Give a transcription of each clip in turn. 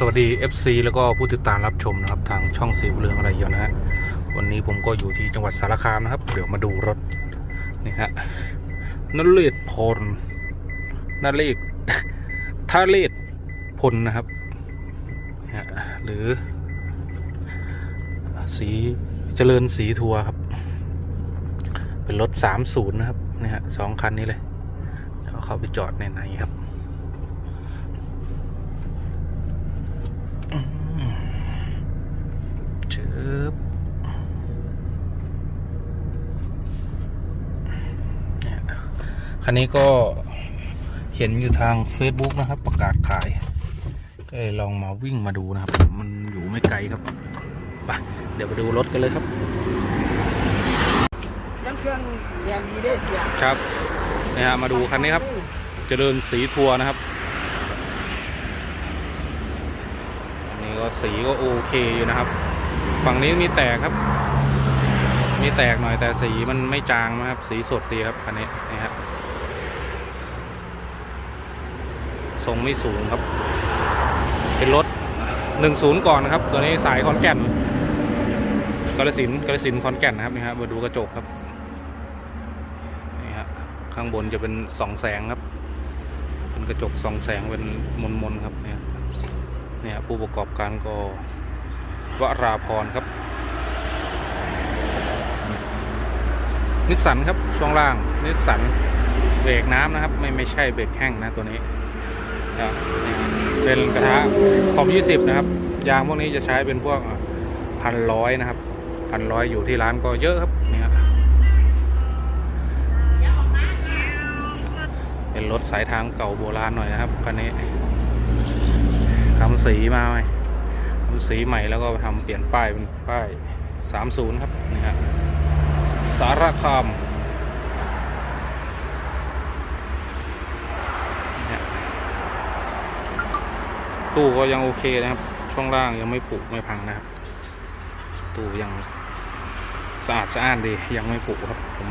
สวัสดี FC แล้วก็ผู้ติดตามรับชมนะครับทางช่องสีเรืองอะไรเยอะนะฮะวันนี้ผมก็อยู่ที่จังหวัดสารคามนะครับ เดี๋ยวมาดูรถนี่ฮะนเรศพลนเรศท่าเลศพลนะครับหรือ สีเจริญสีทัวร์ครับ เป็นรถ 30 นะครับนี่ฮะสองคันนี้เลยเดี๋ยวเอาเข้าไปจอดในไหนครับ ชึบเนี่ยคันนี้ก็เห็นอยู่ทาง Facebook นะครับ ประกาศขาย ก็เลยลองมาวิ่งมาดูนะครับ มันอยู่ไม่ไกลครับไปเดี๋ยวไปดูรถกันเลยครับน้ำเครื่องเรียนดีได้เสียครับเนี่ยฮะมาดูคันนี้ครับ เจริญสีทัวร์นะครับอันนี้ก็สีก็โอเคอยู่นะครับ ฝั่งนี้มีแตกครับ มีแตกหน่อยแต่สีมันไม่จางนะครับ สีสดดีครับคันนี้นี่ฮะทรงไม่สูงครับ เป็นรถหนึ่งศูนย์ก่อนนะครับ ตัวนี้สายคอนแก่นกาลสินกาลสินคอนแก่นนะครับนี่ฮะมาดูกระจกครับนี่ฮะข้างบนจะเป็นสองแสงครับ เป็นกระจกสองแสงเป็นมนๆครับเนี่ยเนี่ยผู้ประกอบการก็ วราพรครับ นิสสันครับช่วงล่าง นิสสันเบรกน้ำนะครับ ไม่ไม่ใช่เบรกแห้งนะตัวนี้เป็นกระทะขอบ 20 นะครับ ยางพวกนี้จะใช้เป็นพวกพันร้อยนะครับพันร้อยอยู่ที่ร้านก็เยอะครับนี่ฮะเป็นรถสายทางเก่าโบราณหน่อยนะครับคันนี้ทำสีมาไหม สีใหม่แล้วก็ทำเปลี่ยนป้ายเป็นป้าย 30 ครับนี่ฮะสารคามตู้ก็ยังโอเคนะครับ ช่วงล่างยังไม่ผุไม่พังนะครับ ตู้ยังสะอาดสะอ้านดียังไม่ผุครับผม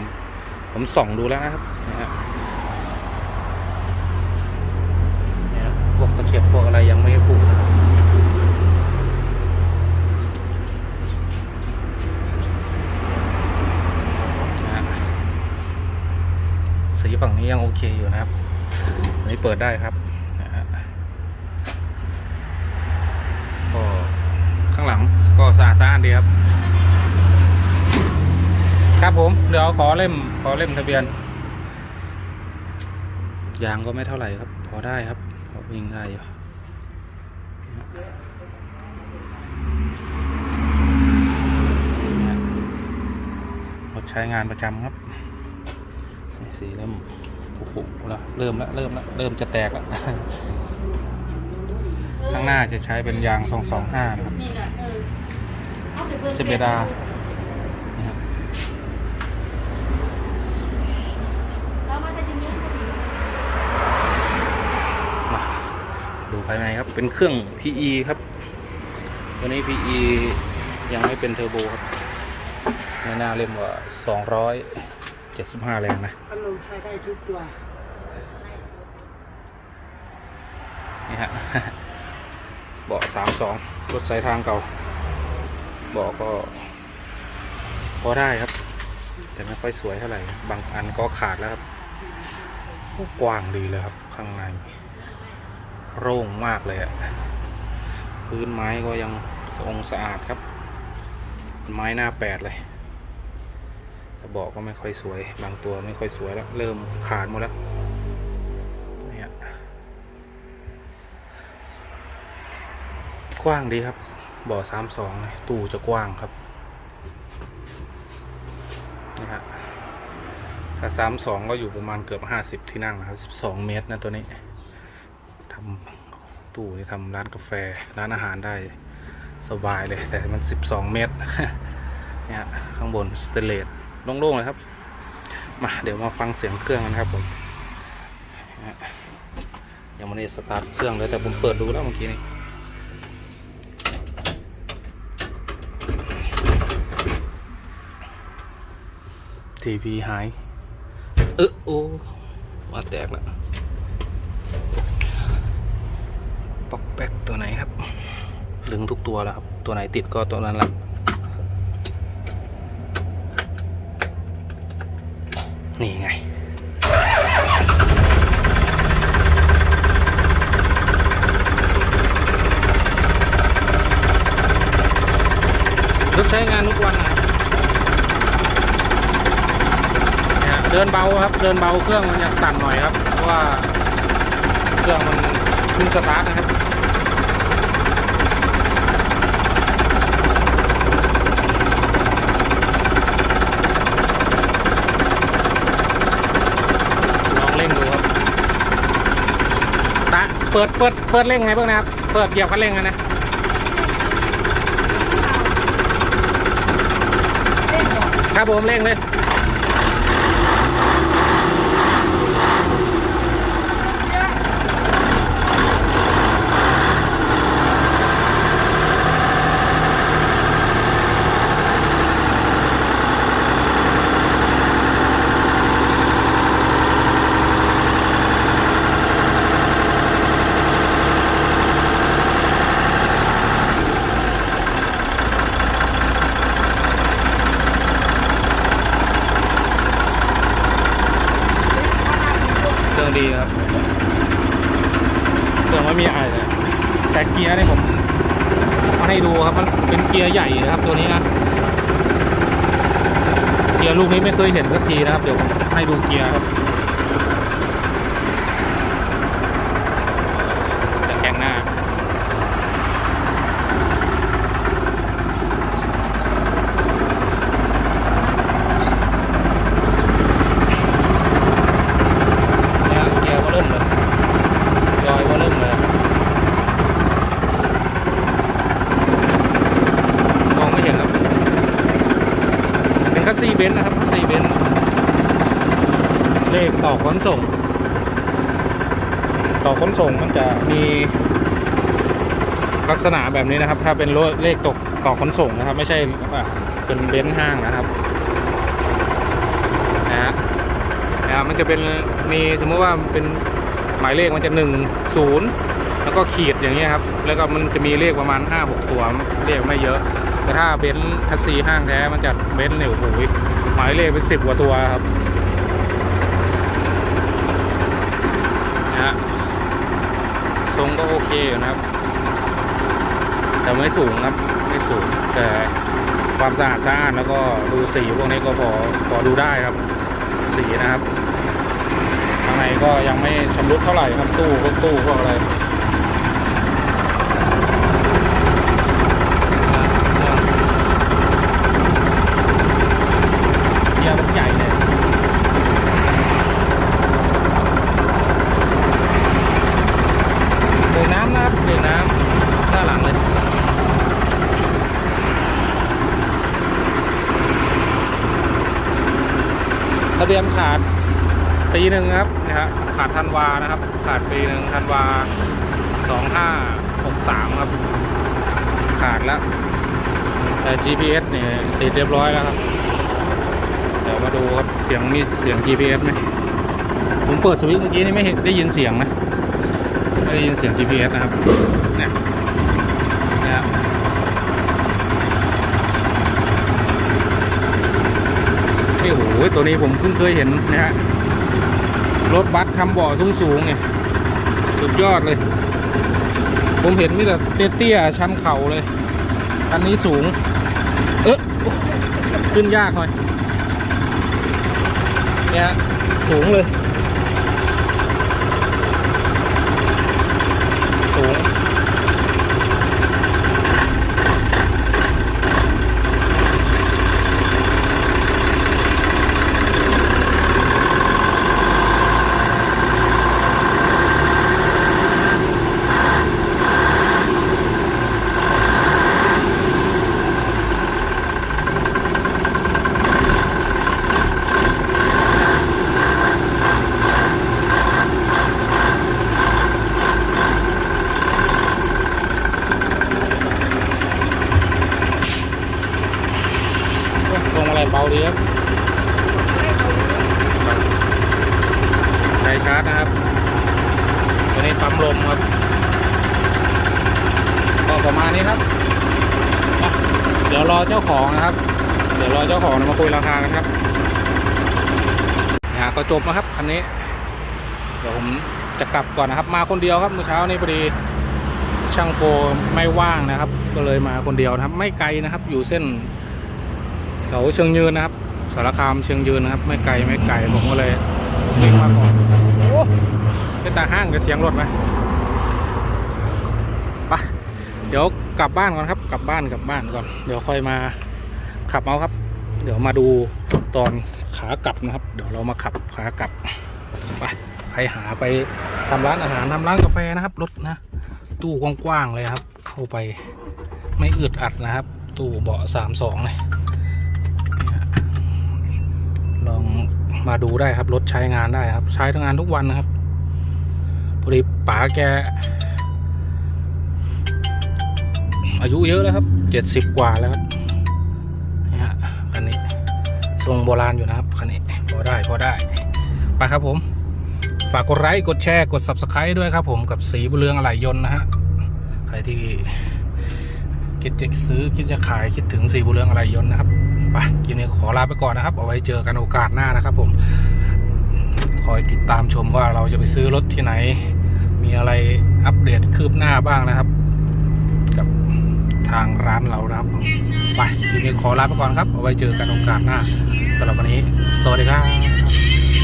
ผมส่องดูแล้วนะครับนะฮะเนี่ยพวกตะเข็บพวกอะไรยังไม่ได้ปลูกนะครับนะฮะสีฝั่งนี้ยังโอ เคอยู่นะครับอันนี้เปิดได้ครับก็ข้างหลังก็สะอาดสะอานดีครับ ครับผม เดี๋ยวขอเล่มขอเล่มทะเบียนยางก็ไม่เท่าไหร่ครับ พอได้ครับพอวิ่งได้อยู่รถใช้งานประจำครับนี่สีเริ่ม ผุๆแล้วเริ่มแล้วเริ่มแล้วเริ่มจะแตกแล้วข้างหน้าจะใช้เป็นยาง 225 นะครับเจเบดานี่ครับมาดูภายในครับ เป็นเครื่อง PE ครับ ตัวนี้ PE ยังไม่เป็นเทอร์โบครับ ในหน้าเล่มว่า 275แรงนะพัดลมใช้ได้ทุกตัวนี่ฮะเบาะ32รถสายทางเก่าเบาะก็ พอได้ครับ แต่ไม่ค่อยสวยเท่าไหร่ บางอันก็ขาดแล้วครับกว้างดีเลยครับ ข้างใน โร่งมากเลยอะพื้นไม้ก็ยังทรงสะอาดครับ ไม้หน้าแปดเลย แต่เบอกก็ไม่ค่อยสวย บางตัวไม่ค่อยสวยแล้ว เริ่มขาดหมดแล้วเนี่ยกว้างดีครับเบ่อสามสองตู้จะกว้างครับนี่ฮะถ้าสามสองก็อยู่ประมาณเกือบห้าสิบที่นั่งนะครับสิบสองเมตรนะตัวนี้ทำตู้นี่ทำร้านกาแฟร้านอาหารได้สบายเลยแต่มัน 12 เมตรเนี่ยข้างบนสเตเลส โล่งๆเลยครับ มาเดี๋ยวมาฟังเสียงเครื่องกันครับผมยังไม่ได้สตาร์ทเครื่องเลยแต่ผมเปิดดูแล้วเมื่อกี้นี้ทีพีหายเออโอ้มาแตกแล้วปอกแป๊กตัวไหนครับ ดึงทุกตัวแล้วครับ ตัวไหนติดก็ตัวนั้นแหละ นี่ไง รถใช้งานทุกวันนะเนี่ยเดินเบาครับ เดินเบาเครื่องมันจะสั่นหน่อยครับ เพราะว่าเครื่องมันเพิ่งสตาร์ทนะครับ ลองเร่งดูครับตาเปิดเปิดเปิดเร่งไงบ้างนะครับ เปิดเหยียบคันเร่งกันนะครับผมเร่งเลย เครื่องดีครับ เครื่อง ไม่มีอะไรเลยแต่เกียร์เนี่ยผมมาให้ดูครับมันเป็นเกียร์ใหญ่นะครับตัวนี้นะเกียร์ลูกนี้ไม่เคยเห็นสักทีนะครับ เดี๋ยวผมให้ดูเกียร์ครับจะแกงหน้า เนี่ยเกียร์ว่าเริ่มเลยยอยว่าเริ่มเลย มองไม่เห็นครับ เป็นคัส ซีเบนซ์นะครับสซีเบนซ์เลขต่อขนส่ง ต่อขนส่งมันจะมีลักษณะแบบนี้นะครับ ถ้าเป็นรถเลขตกต่อขนส่งนะครับ ไม่ใช่เป็นเบนซ์ห้างนะครับนะฮะนะครับมันจะเป็นมีสมมติว่าเป็นหมายเลขมันจะหนึ่งศูนย์แล้วก็ขีดอย่างเงี้ยครับ แล้วก็มันจะมีเลขประมาณห้าหกตัวเลขไม่เยอะ แต่ถ้าเบนซ์คัสซีห้างแท้มันจะเบนซ์เนี่ยโอ้โหหมายเลขเป็นสิบกว่าตัวครับนะฮะทรงก็โอเคอยู่นะครับ แต่ไม่สูงครับไม่สูงแต่ความสะอาดสะอาดแล้วก็ดูสีพวกนี้ก็พอพอดูได้ครับ สีนะครับข้างในก็ยังไม่ชำรุดเท่าไหร่ครับตู้พวกตู้พวกอะไร เกียร์มันใหญ่เลยเบรกน้ำนะครับเบรกน้ำหน้าหลังเลย ทะเบี ยนขาดปีหนึ่งครับนะฮะขาดธันวานะครับ ขาดปีหนึ่งธันวาสองห้าหกสามครับ ขาดแล้วแต่ GPS เนี่ยติดเรียบร้อยแล้วครับ เดี๋ยวมาดูครับเสียงมีเสียง GPS ไหมผมเปิดสวิตช์เมื่อกี้นี่ไม่เห็นได้ยินเสียงนะ ไม่ได้ยินเสียง GPS นะครับเนี่ยนะครับ นี่โอ้โหตัวนี้ผมเพิ่งเคยเห็นนะฮะรถบัสทำบ่อสูงๆเนี่ยสุดยอดเลย ผมเห็นมีแต่เตี้ยๆชันเข่าเลยอันนี้สูง เอ๊ะขึ้นยากหน่อยเนี่ยฮะสูงเลย ดีครับไดชาร์จนะครับตัวนี้ปั๊มลมครับประมาณนี้ครับ เดี๋ยวรอเจ้าของนะครับ เดี๋ยวรอเจ้าของมาคุยราคากันครับนะก็จบนะครับคันนี้ เดี๋ยวผมจะกลับก่อนนะครับ มาคนเดียวครับเมื่อเช้านี้พอดีช่างโปรไม่ว่างนะครับ ก็เลยมาคนเดียวนะครับ ไม่ไกลนะครับ อยู่เส้น แถวเชียงยืนนะครับ สารคามเชียงยืนนะครับ ไม่ไกลไม่ไกลผมก็เลยวิ่งมาก่อนโอ้เป็นตาห้างกับเสียงรถไหมไปเดี๋ยวกลับบ้านก่อนครับ กลับบ้านกลับบ้านก่อน เดี๋ยวค่อยมาขับเอาครับ เดี๋ยวมาดูตอนขากลับนะครับ เดี๋ยวเรามาขับขากลับไปใครหาไปทำร้านอาหารทำร้านกาแฟนะครับรถนะ ตู้กว้างๆเลยครับ เข้าไปไม่อึดอัดนะครับ ตู้เบาะสามสองเลยลอง มาดูได้ครับ รถใช้งานได้ครับ ใช้ทั้งงานทุกวันนะครับพอดีป๋าแก อายุเยอะแล้วครับเจ็ดสิบกว่าแล้วครับนี่ฮะคันนี้ทรงโบราณอยู่นะครับคันนี้พอได้พอได้ไปครับผม ฝากกดไลค์กดแชร์กด subscribe ด้วยครับผมกับสีบุญเรืองอะไหล่ยนต์นะฮะใครที่คิดจะซื้อคิดจะขายคิดถึงสีบุญเรืองอะไหล่ยนต์นะครับ ไปกินนี้ขอลาไปก่อนนะครับ เอาไว้เจอกันโอกาสหน้านะครับ ผม คอยติดตามชมว่าเราจะไปซื้อรถที่ไหน มีอะไรอัปเดตคืบหน้าบ้างนะครับ กับทางร้านเรานะครับไปทีนี้ขอลาไปก่อนครับ เอาไว้เจอกันโอกาสหน้าสำหรับวันนี้ สวัสดีครับ